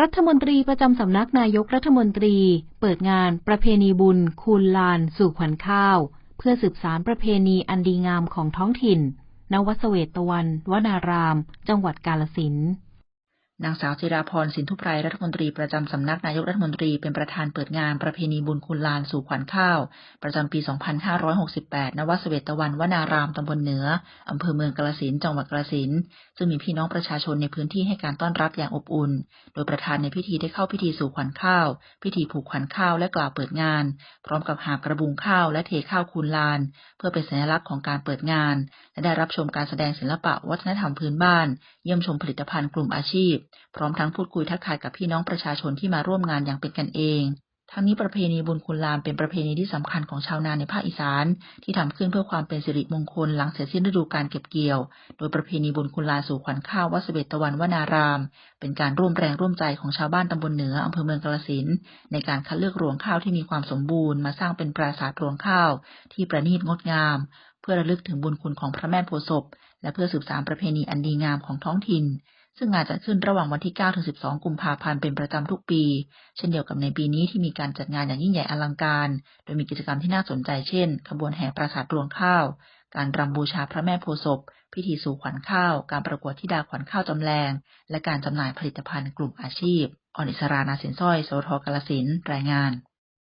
รัฐมนตรีประจำสำนักนายกรัฐมนตรี เปิดงานประเพณีบุญ คูณลาน สู่ขวัญข้าว เพื่อสืบสารประเพณีอันดีงามของท้องถิ่น ณ วัดเสวตวันวนาราม จังหวัดกาลสินธุ์ นางสาวจิราพรสินทุไพรรัฐมนตรีประจำสำนักนายกรัฐมนตรีเป็นประธานเปิดงานประเพณีบุญคุณลานสู่ขวัญข้าว ประจำปี 2568 ณ วัดเสวตวันวนารามตำบลเหนืออำเภอเมืองกาลสินจังหวัดกาลสินซึ่งมีพี่น้องประชาชนในพื้นที่ให้การต้อนรับอย่างอบอุ่น โดยประธานในพิธีได้เข้าพิธีสู่ขวัญข้าว พิธีผูกขวัญข้าวและกล่าวเปิดงาน พร้อมกับหาบกระบุงข้าวและเทข้าวคูณลาน เพื่อเป็นสัญลักษณ์ของการเปิดงาน และได้รับชมการแสดงศิลปะวัฒนธรรมพื้นบ้าน เยี่ยมชมผลิตภัณฑ์กลุ่มอาชีพพร้อมทั้งพูดคุยทักทายกับพี่น้องประชาชนที่มาร่วมงานอย่างเป็นกันเองทั้งนี้ประเพณีบุญคุณลามเป็นประเพณีที่สำคัญของชาวนาในภาคอีสาน ที่ทำขึ้นเพื่อความเป็นสิริมงคลหลังเสร็จสิ้นฤดูการเก็บเกี่ยว โดยประเพณีบุญคุณลานสู่ขวัญข้าววัดสเบตตะวันวนาราม เป็นการร่วมแรงร่วมใจของชาวบ้านตำบลเหนืออำเภอเมืองกาฬสินธุ์ในการคัดเลือกรวงข้าวที่มีความสมบูรณ์มาสร้างเป็นปราสาทรวงข้าว ที่ประณีตงดงาม เพื่อระลึกถึงบุญคุณของพระแม่โพธิ์ศพและเพื่อสืบสานประเพณีอันดีงามของท้องถิ่น ซึ่งงานจัดขึ้นระหว่างวันที่ 9 ถึง 12 กุมภาพันธ์เป็นประจำทุกปี เช่นเดียวกับในปีนี้ที่มีการจัดงานอย่างยิ่งใหญ่อลังการ โดยมีกิจกรรมที่น่าสนใจเช่น ขบวนแห่ปราสาทรวงข้าว การรำบูชาพระแม่โพธิ์ศพ พิธีสู่ขวัญข้าว การประกวดธิดาขวัญข้าวจำแรงและการจำหน่ายผลิตภัณฑ์กลุ่มอาชีพอนิสรานาสินสร้อยโสทกาลสินรายงาน